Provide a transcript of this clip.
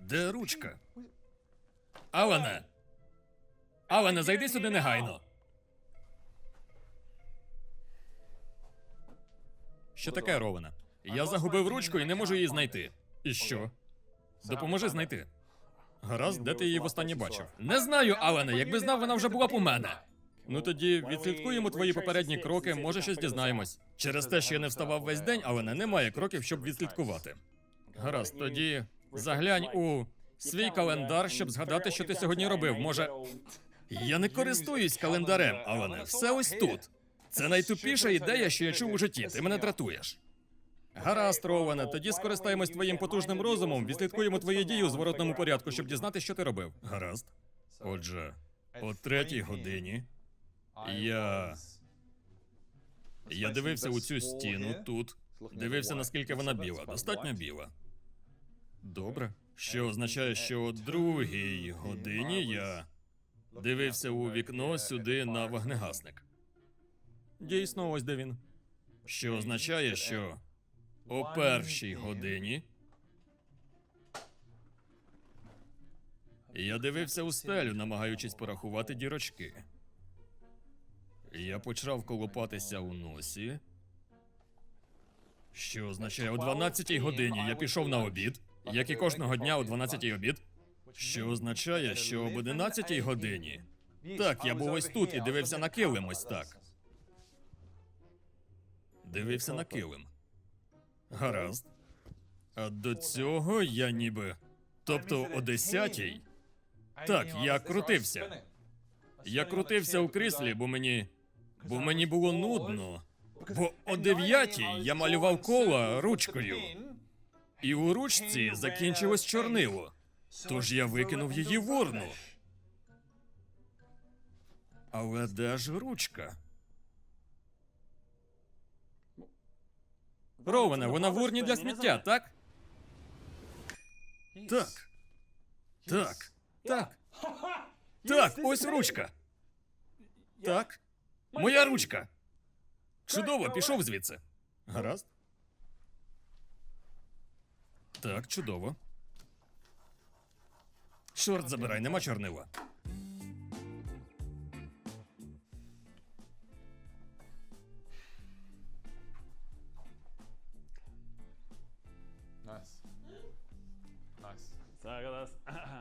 Де ручка? Алане! Алане, зайди сюди негайно. Що таке, Рована? Я загубив ручку і не можу її знайти. І що? Допоможи знайти. Гаразд, де ти її востаннє бачив? Не знаю, Алане. Якби знав, вона вже була б у мене. Ну тоді відслідкуємо твої попередні кроки, може щось дізнаємось. Через те, що я не вставав весь день, Алане, немає кроків, щоб відслідкувати. Гаразд, тоді заглянь у свій календар, щоб згадати, що ти сьогодні робив. Може. Я не користуюсь календарем, Алане. Все ось тут. Це найтупіша ідея, що я чув у житті. Ти мене дратуєш. Гаразд, Роване, тоді скористаємось твоїм потужним розумом, відслідкуємо твої дії у зворотному порядку, щоб дізнати, що ти робив. Гаразд. Отже, о третій годині я. Я дивився у цю стіну тут. Дивився, наскільки вона біла. Достатньо біла. Добре. Що означає, що о другій годині я дивився у вікно сюди на вогнегасник. Дійсно, ось де він. Що означає, що о першій годині я дивився у стелю, намагаючись порахувати дірочки. Я почав колопатися у носі. Що означає, о 12 годині я пішов на обід, як і кожного дня о 12 обід. Що означає, що об 11 годині. Так, я був ось тут і дивився на килим ось так. Дивився на килим. Гаразд. А до цього я ніби. Тобто о 10-й. Так, я крутився. Я крутився у кріслі, бо мені. Бо мені було нудно. Бо о 9 я малював кола ручкою. І у ручці закінчилось чорнило. Тож я викинув її в урну. Але де ж ручка? Рована, вона в урні для сміття, так? Так. Так. Так. Так, ось ручка. Так. Моя ручка. Чудово, пішов звідси. Гаразд. Так, чудово. Чорт забирай, нема чорнива. Nice. Nice.